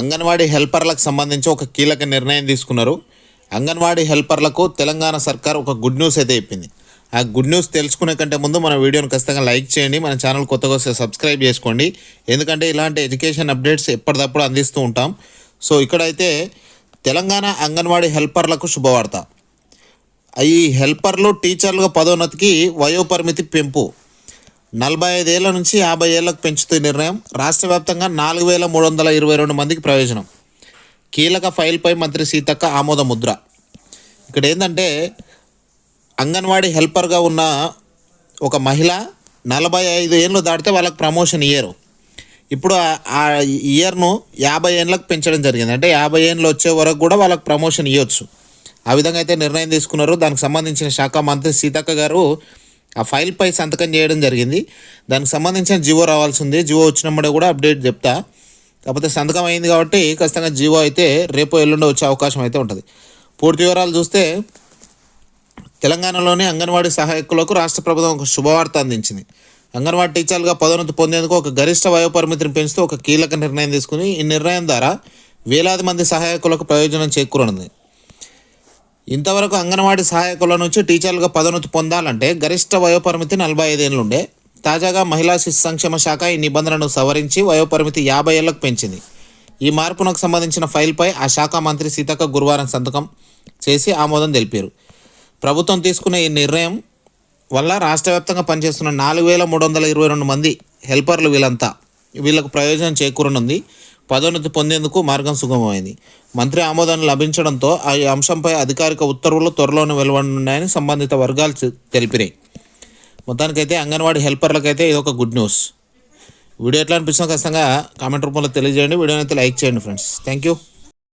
అంగన్వాడీ హెల్పర్లకు సంబంధించి ఒక కీలక నిర్ణయం తీసుకున్నారు. అంగన్వాడీ హెల్పర్లకు తెలంగాణ సర్కార్ ఒక గుడ్ న్యూస్ అయితే చెప్పింది. ఆ గుడ్ న్యూస్ తెలుసుకునే కంటే ముందు మన వీడియోని ఖచ్చితంగా లైక్ చేయండి మన ఛానల్ కొత్తగా వస్తే సబ్స్క్రైబ్ చేసుకోండి. ఎందుకంటే ఇలాంటి ఎడ్యుకేషన్ అప్డేట్స్ ఎప్పటికప్పుడు అందిస్తూ ఉంటాం. సో ఇక్కడైతే తెలంగాణ అంగన్వాడీ హెల్పర్లకు శుభవార్త. ఈ హెల్పర్లు టీచర్లుగా పదోన్నతికి వయోపరిమితి పెంపు. నలభై ఐదేళ్ళ నుంచి యాభై ఏళ్ళకు పెంచుతూ నిర్ణయం. రాష్ట్ర వ్యాప్తంగా నాలుగు వేల మూడు వందల ఇరవై రెండు మందికి ప్రయోజనం. కీలక ఫైల్పై మంత్రి సీతక్క ఆమోద ముద్ర. ఇక్కడ ఏంటంటే అంగన్వాడీ హెల్పర్గా ఉన్న ఒక మహిళ నలభై ఐదు ఏళ్ళు దాటితే వాళ్ళకి ప్రమోషన్ ఇయ్యరు ఇప్పుడు ఆ- ఇయర్ను యాభై ఏళ్ళకు పెంచడం జరిగింది. అంటే యాభై ఏళ్ళు వచ్చే వరకు కూడా వాళ్ళకి ప్రమోషన్ ఇవ్వచ్చు ఆ విధంగా అయితే నిర్ణయం తీసుకున్నారు. దానికి సంబంధించిన శాఖ మంత్రి సీతక్క గారు ఆ ఫైల్పై సంతకం చేయడం జరిగింది. దానికి సంబంధించిన జివో రావాల్సి ఉంది జీవో వచ్చినప్పుడే కూడా అప్డేట్ చెప్తా. కాకపోతే సంతకం అయింది కాబట్టి ఖచ్చితంగా జివో అయితే రేపు ఎల్లుండి వచ్చే అవకాశం అయితే ఉంటుంది. పూర్తి వివరాలు చూస్తే తెలంగాణలోని అంగన్వాడీ సహాయకులకు రాష్ట్ర ప్రభుత్వం ఒక శుభవార్త అందించింది. అంగన్వాడీ టీచర్లుగా పదోన్నతి పొందేందుకు ఒక గరిష్ట వయోపరిమితిని పెంచుతూ ఒక కీలక నిర్ణయం తీసుకుని ఈ నిర్ణయం ద్వారా వేలాది మంది సహాయకులకు ప్రయోజనం చేకూరనుంది. ఇంతవరకు అంగన్వాడీ సహాయకుల నుంచి టీచర్లుగా పదోన్నతి పొందాలంటే గరిష్ట వయోపరిమితి నలభై ఐదేళ్ళు ఉండే తాజాగా మహిళా శిశు సంక్షేమ శాఖ ఈ నిబంధనను సవరించి వయోపరిమితి యాభై ఏళ్ళకు పెంచింది. ఈ మార్పునకు సంబంధించిన ఫైల్పై ఆ శాఖ మంత్రి సీతక్క గురువారం సంతకం చేసి ఆమోదం తెలిపారు. ప్రభుత్వం తీసుకున్న ఈ నిర్ణయం వల్ల రాష్ట్ర వ్యాప్తంగా పనిచేస్తున్న నాలుగు వేల మూడు వందల ఇరవై రెండు మంది హెల్పర్లు వీళ్ళంతా వీళ్ళకు ప్రయోజనం చేకూరనుంది. పదోన్నతి పొందేందుకు మార్గం సుగమమైంది. మంత్రి ఆమోదం లభించడంతో ఆ అంశంపై అధికారిక ఉత్తర్వులు త్వరలోనే వెలువడనున్నాయని సంబంధిత వర్గాలు తెలిపినాయి. మొత్తానికైతే అంగన్వాడీ హెల్పర్లకైతే ఇది ఒక గుడ్ న్యూస్. వీడియో ఎట్లా అనిపించిందో ఖచ్చితంగా కామెంట్ రూపంలో తెలియజేయండి. వీడియోని అయితే లైక్ చేయండి ఫ్రెండ్స్. Thank you